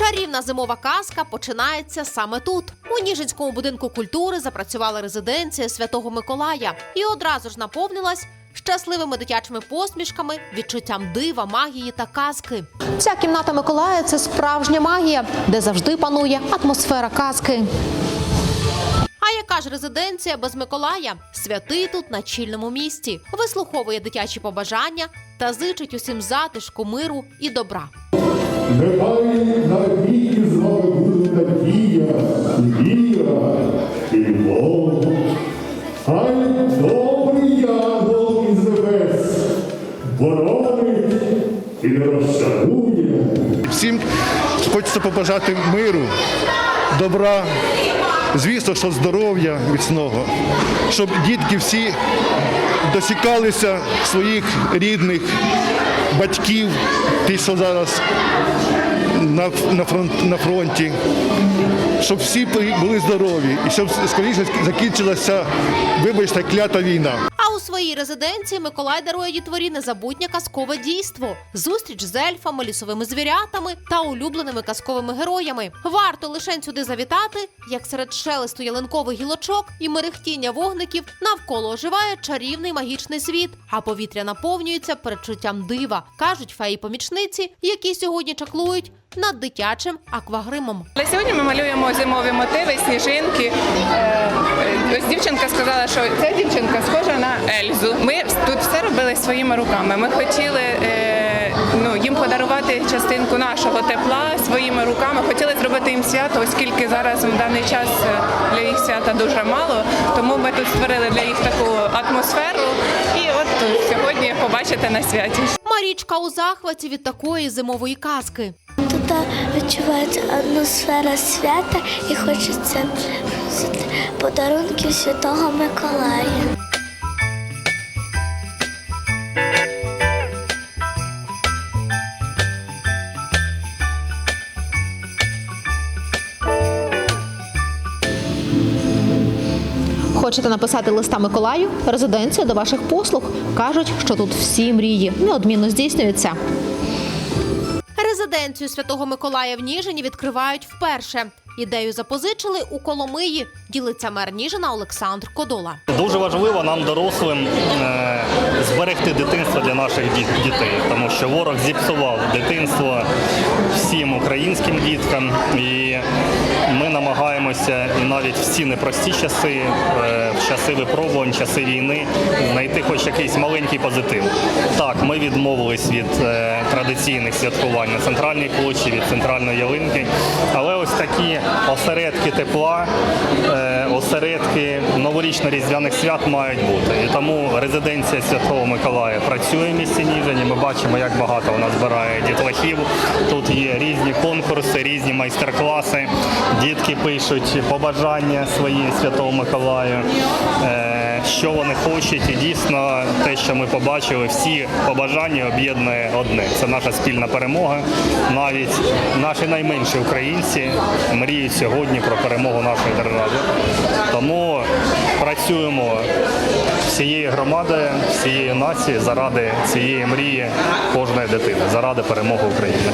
Чарівна зимова казка починається саме тут. У Ніжинському будинку культури запрацювала резиденція Святого Миколая і одразу ж наповнилась щасливими дитячими посмішками, відчуттям дива, магії та казки. Ця кімната Миколая це справжня магія, де завжди панує атмосфера казки. А яка ж резиденція без Миколая? Святий тут на чільному місці, вислуховує дитячі побажання та зичить усім затишку, миру і добра. Добрий янгол із небес боронить і не розчарує. Всім хочеться побажати миру, добра, звісно, що здоров'я міцного, щоб дітки всі досікалися своїх рідних, батьків, ті, що зараз на, на, фронт, на фронті, щоб всі були здорові і щоб скоріше закінчилася, вибачте, клята війна. Своїй резиденції Миколай дарує дітворі незабутнє казкове дійство, зустріч з ельфами, лісовими звірятами та улюбленими казковими героями. Варто лише сюди завітати, як серед шелесту ялинкових гілочок і мерехтіння вогників навколо оживає чарівний магічний світ, а повітря наповнюється передчуттям дива, кажуть феї-помічниці, які сьогодні чаклують над дитячим аквагримом. Але сьогодні ми малюємо зимові мотиви, сніжинки. Е, Ось дівчинка сказала, що ця дівчинка схожа на Ельзу. Ми тут все робили своїми руками. Ми хотіли е, ну, їм подарувати частинку нашого тепла своїми руками. Хотіли зробити їм свято, оскільки зараз в даний час е, для їх свята дуже мало. Тому ми тут створили для їх таку атмосферу. І от сьогодні побачите на святі. Марічка у захваті від такої зимової казки. Тут відчувається атмосфера свята і хочеться подарунків Святого Миколая. Хочете написати листа Миколаю? Резиденція до ваших послуг. Кажуть, що тут всі мрії неодмінно здійснюються. Резиденцію Святого Миколая в Ніжині відкривають вперше. Ідею запозичили у Коломиї. Ділиться мер Ніжина Олександр Кодола. Дуже важливо нам, дорослим, е, зберегти дитинство для наших дітей, тому що ворог зіпсував дитинство всім українським діткам, і ми намагаємося і навіть в ці непрості часи, е, в часи випробувань, часи війни, знайти хоч якийсь маленький позитив. Так, ми відмовились від е, традиційних святкувань на центральній площі, від центральної ялинки, але ось такі осередки тепла, е, осередки новорічно-різдвяних свят мають бути. І тому резиденція Святого Миколая працює в місті Ніжині. Ми бачимо, як багато вона збирає дітлахів. Тут є різні конкурси, різні майстер-класи. Дітки пишуть побажання свої Святого Миколаю. Е, Що вони хочуть, і дійсно те, що ми побачили, всі побажання об'єднує одне. Це наша спільна перемога. Навіть наші найменші українці мріють сьогодні про перемогу нашої держави. Тому працюємо всією громадою, всією нацією заради цієї мрії кожної дитини, заради перемоги України.